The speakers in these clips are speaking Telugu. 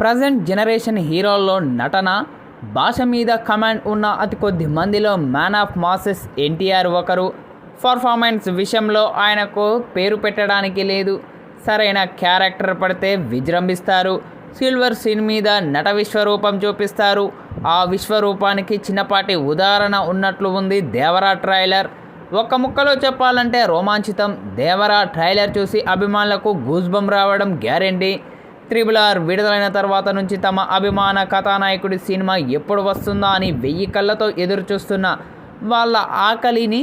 ప్రజెంట్ జనరేషన్ హీరోల్లో నటన భాష మీద కమాండ్ ఉన్న అతి కొద్ది మందిలో మ్యాన్ ఆఫ్ మాసెస్ ఎన్టీఆర్ ఒకరు. పర్ఫార్మెన్స్ విషయంలో ఆయనకు పేరు పెట్టడానికి లేదు. సరైన క్యారెక్టర్ పడితే విజృంభిస్తారు. సిల్వర్ సీన్ మీద నట విశ్వరూపం చూపిస్తారు. ఆ విశ్వరూపానికి చిన్నపాటి ఉదాహరణ ఉన్నట్లు ఉంది దేవరా ట్రైలర్. ఒక్క ముక్కలో చెప్పాలంటే రోమాంచితం. దేవరా ట్రైలర్ చూసి అభిమానులకు గూజ్బం రావడం గ్యారెంటీ. త్రిబుల్ ఆర్ విడుదలైన తర్వాత నుంచి తమ అభిమాన కథానాయకుడి సినిమా ఎప్పుడు వస్తుందా అని వెయ్యి కళ్ళతో ఎదురు చూస్తున్న వాళ్ళ ఆకలిని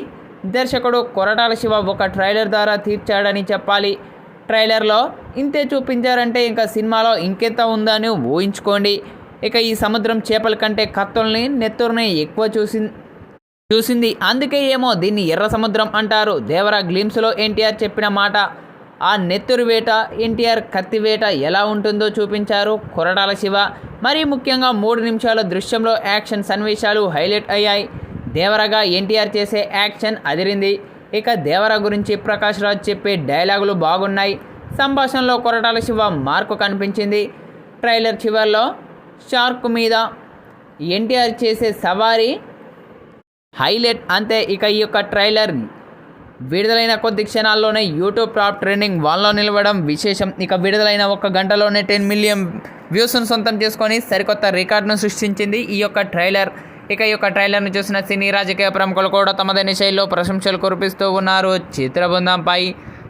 దర్శకుడు కొరటాల శివ ఒక ట్రైలర్ ద్వారా తీర్చాడని చెప్పాలి. ట్రైలర్లో ఇంతే చూపించారంటే ఇంకా సినిమాలో ఇంకెంత ఉందని ఊహించుకోండి. ఇక ఈ సముద్రం చేపల కంటే కత్తుల్ని నెత్తురుని ఎక్కువ చూసి చూసింది. అందుకే ఏమో దీన్ని ఎర్ర సముద్రం అంటారు. దేవరా గ్లిమ్స్లో ఎన్టీఆర్ చెప్పిన మాట. ఆ నెత్తురు వేట ఎన్టీఆర్ కత్తి వేట ఎలా ఉంటుందో చూపించారు కొరటాల శివ. మరీ ముఖ్యంగా మూడు నిమిషాల దృశ్యంలో యాక్షన్ సన్నివేశాలు హైలైట్ అయ్యాయి. దేవరగా ఎన్టీఆర్ చేసే యాక్షన్ అదిరింది. ఇక దేవర గురించి ప్రకాష్ రాజ్ చెప్పే డైలాగులు బాగున్నాయి. సంభాషణలో కొరటాల శివ మార్కు కనిపించింది. ట్రైలర్ చివరిలో షార్క్ మీద ఎన్టీఆర్ చేసే సవారీ హైలైట్ అంతే. ఇక ఈ యొక్క ట్రైలర్ విడుదలైన కొద్ది క్షణాల్లోనే యూట్యూబ్ టాప్ ట్రెండింగ్ వాళ్ళలో నిలవడం విశేషం. ఇక విడుదలైన ఒక గంటలోనే టెన్ మిలియన్ వ్యూస్ను సొంతం చేసుకొని సరికొత్త రికార్డును సృష్టించింది ఈ యొక్క ట్రైలర్. ఇక ఈ యొక్క ట్రైలర్ను చూసిన సినీ రాజకీయ ప్రముఖులు కూడా తమదైన శైలిలో ప్రశంసలు కురిపిస్తూ ఉన్నారు. చిత్ర బృందంపై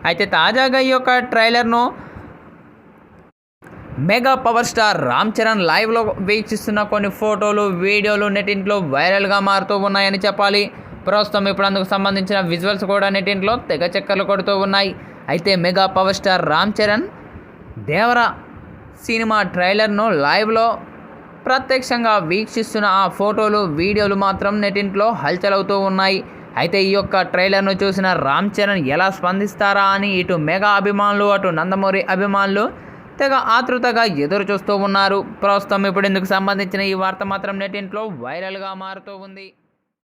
అయితే తాజాగా ఈ యొక్క ట్రైలర్ను mega power star Ram Charan లైవ్లో వీక్షిస్తున్న కొన్ని ఫోటోలు వీడియోలు నెటింట్లో వైరల్గా మారుతూ ఉన్నాయని చెప్పాలి. ప్రస్తుతం ఇప్పుడు అందుకు సంబంధించిన విజువల్స్ కూడా నెటింట్లో తెగ చక్కర్లు కొడుతూ ఉన్నాయి. అయితే mega power star Ram Charan Devara cinema ట్రైలర్ను లైవ్లో ప్రత్యక్షంగా వీక్షిస్తున్న ఆ ఫోటోలు వీడియోలు మాత్రం నెటింట్లో హల్చలవుతూ ఉన్నాయి. అయితే ఈ యొక్క ట్రైలర్ను చూసిన రామ్ చరణ్ ఎలా స్పందిస్తారా అని ఇటు మెగా అభిమానులు అటు నందమూరి అభిమానులు తెగ ఆతృతగా ఎదురు చూస్తూ ఉన్నారు. ప్రస్తుతం ఇప్పుడు ఇందుకు సంబంధించిన ఈ వార్త మాత్రం నెటింట్లో వైరల్గా మారుతూ ఉంది.